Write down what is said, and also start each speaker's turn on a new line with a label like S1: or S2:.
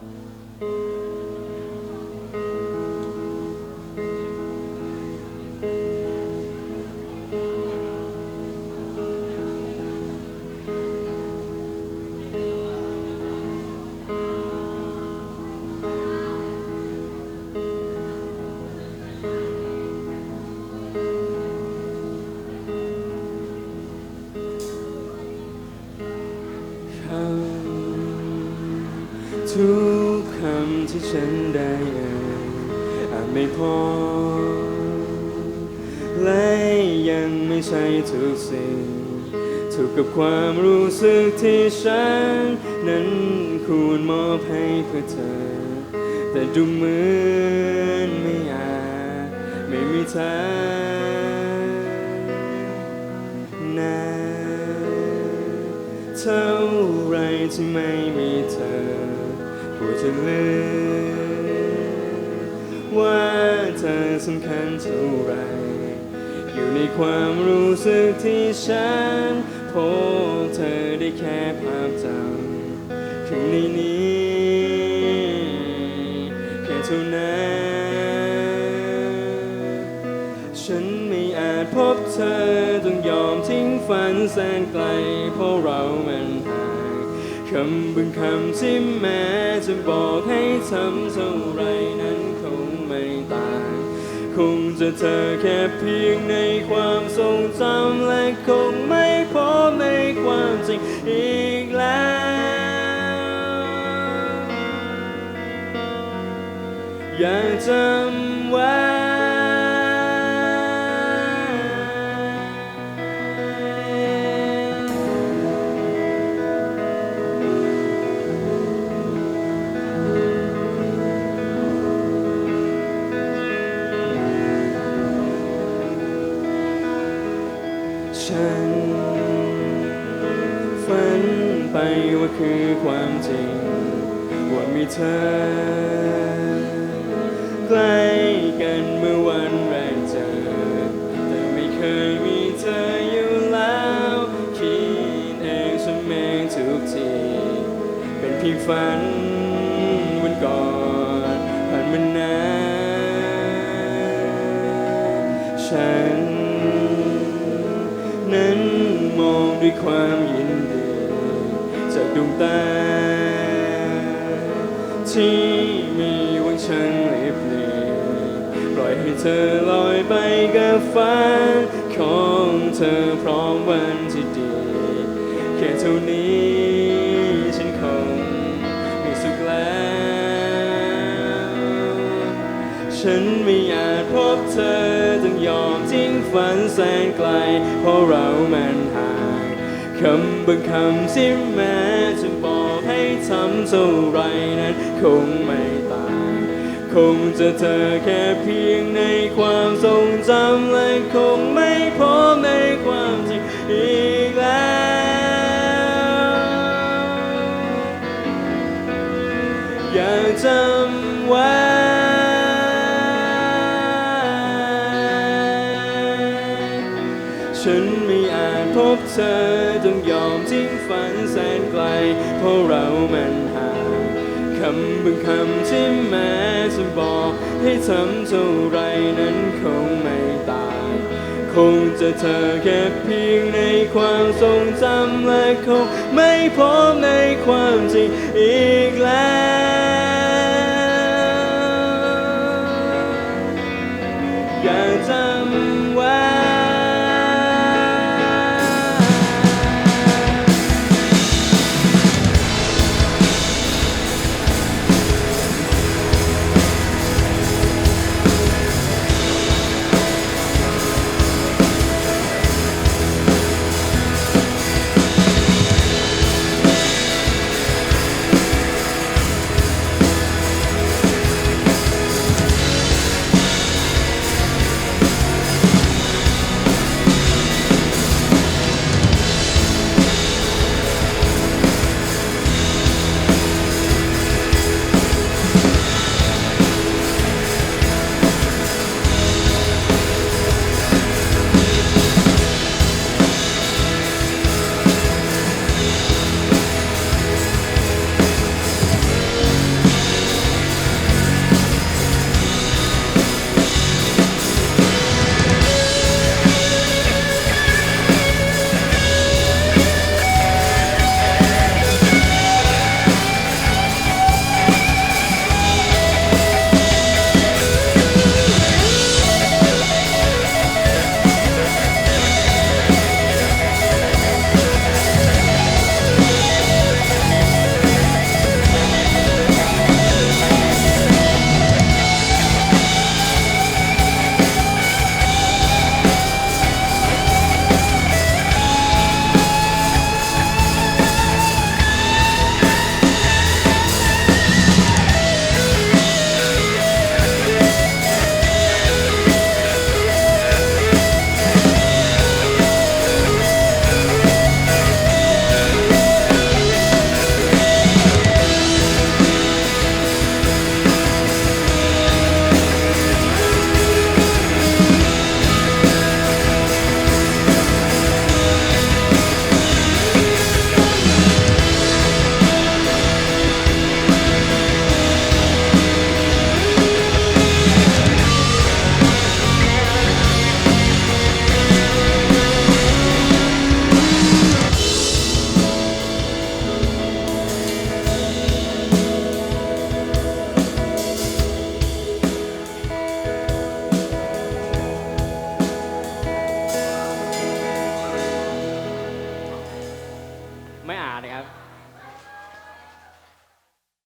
S1: คำ ทุกคำที่ฉันได้เอ่ยอาจไม่พอ และยังไม่ใช่ทุกสิ่ง ถูกกับความรู้สึกที่ฉัน นั้นควรมอบให้เพื่อเธอ แต่ดูเหมือนไม่อาจไม่มีทางนานเท่าไรที่ไม่มี เธอปวดจะลืมว่าเธอสำคัญเท่าไร อยู่ในความรู้สึกที่ฉันพบเธอได้แค่ภาพจำข้างในนี้ แค่เท่านั้น ฉันไม่อาจพบเธอต้องยอมทิ้งฝันแสนไกลเพราะเรามันห่าง คำบึงคำที่แม้จะบอกให้ทำเท่าไรนั้นคงไม่ต่าง คงจะเธอแค่เพียงในความทรงจำและคงไม่พบในความจริงอีกแล้ว อยากจำ ฉัน ฝันไปว่าคือความจริง ว่ามีเธอ ใกล้กันเมื่อวันแรกเจอ แต่ไม่เคยมีเธออยู่แล้ว คิดเองฉันเองทุกที เป็นเพียงฝันวันก่อนผ่านมานานฉันนั้น ด้วยความยินดีจากดวงตาที่มีหวังฉันลิบหลีปล่อยให้เธอลอยไปกับฝันของเธอพร้อมวันที่ดีแค่เท่านี้ฉันคงมีสุขแล้วฉันไม่อาจพบเธอต้องยอมทิ้งฝันแสนไกลเพราะเรามัน คำบางคำที่แม้จะบอกให้ทำเท่าไรนั้นคงไม่ต่างคงจะเธอแค่เพียงในความทรงจำและคงไม่ ฉันไม่อาจพบเธอต้องยอมทิ้งฝันแสนไกล เพราะเรามันห่างคำบางคำที่แม้จะบอกให้ทำเท่าไรนั้นคงไม่ตางคงจะเธอแค่เพียงในความทรงจำและคงไม่พบในความจริงอีกแล้ว